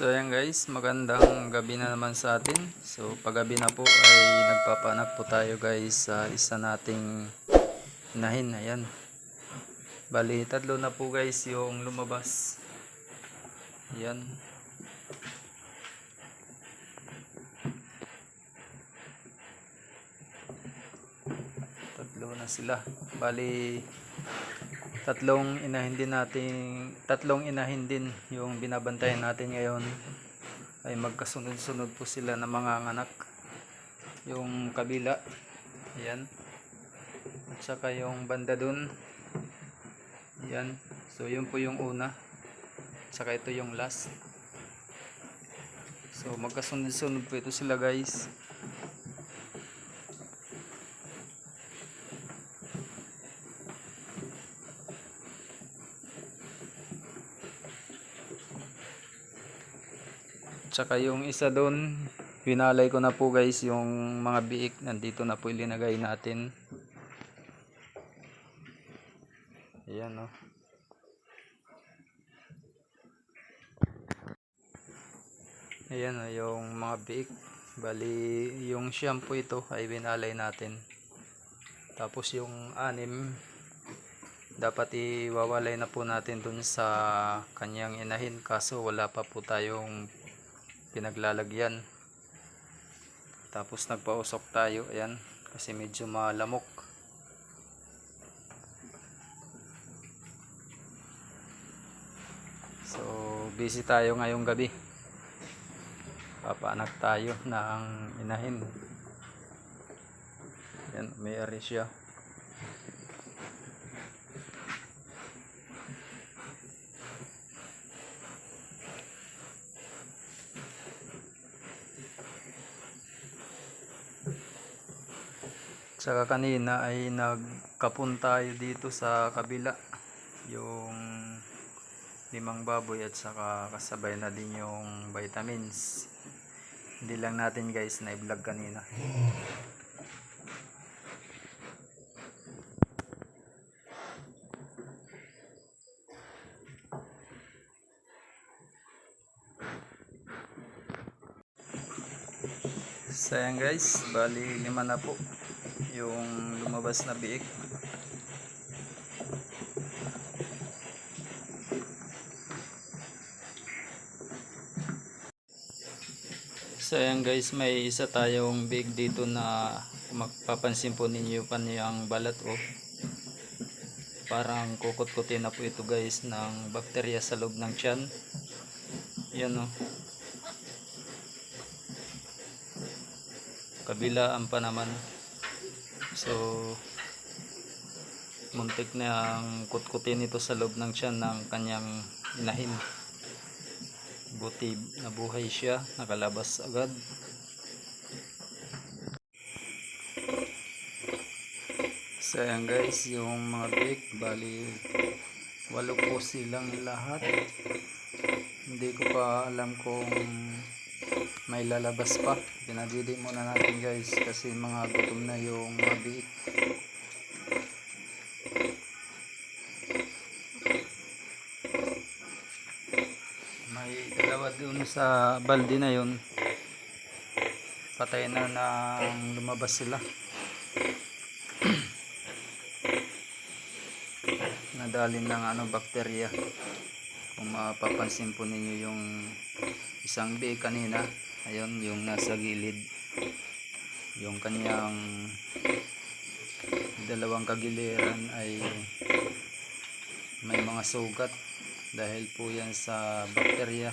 So ayan guys, magandang gabi na naman sa atin. So paggabi na po ay nagpapanak po tayo guys sa isa nating inahin. Ayan. Bali, tatlo na po guys yung lumabas. Ayan. Tatlo na sila. Bali, tatlong inahin din natin, tatlong inahin din yung binabantayan natin ngayon ay magkasunod-sunod po sila na mga anak. Yung kabila, ayan. At saka yung banda dun, ayan. So yun po yung una. At saka ito yung last. So magkasunod-sunod po ito sila guys. Tsaka yung isa doon, pinalay ko na po guys yung mga biik. Nandito na po ilinagay natin. Ayan o. Ayan o, yung mga biik. Bali, yung shampoo ito ay binalay natin. Tapos yung anim, dapat iwawalay na po natin dun sa kanyang inahin. Kaso wala pa po tayong pinaglalagyan. Tapos nagpausok tayo ayan kasi medyo malamok. So busy tayo ngayong gabi. Papanak tayo ng inahin. Yan may ari siya Saka kanina ay nagkapon tayo dito sa kabila yung limang baboy at saka kasabay na din yung vitamins. Hindi lang natin guys na i-vlog kanina. So ayan guys, bali lima na po yung lumabas na biik. So ayan guys, may isa tayong big dito na magpapansin po ninyo pa niyang balat oh. Parang kukut-kutin na po ito guys ng bakterya sa loob ng tiyan. Yan oh. Kabilaan pa naman. So muntik na ang kutkutin ito sa loob ng tiyan ng kanyang inahin. Buti nabuhay siya, nakalabas agad. So ayan guys, yung mga bake, bali walo po silang lahat. Hindi ko pa alam kung may lalabas pa. Pinadidi muna natin guys kasi mga gutom na yung mga. May dalawa dun sa balde na yun. Patay na nang lumabas sila. Nadalin ng ano bakterya. Kung mapapansin po ninyo yung isang bee kanina, ayun yung nasa gilid. Yung kanyang dalawang kagiliran ay may mga sugat dahil po yan sa bakterya.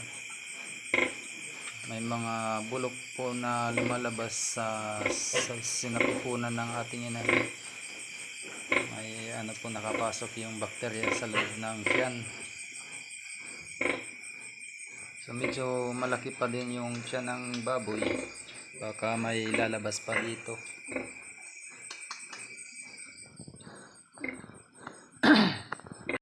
May mga bulok po na lumalabas sa, sa sinapupunan ng ating inahin. May ano po nakapasok yung bakterya sa loob ng tiyan so medyo malaki pa din yung tiyan ng baboy. Baka may lalabas pa dito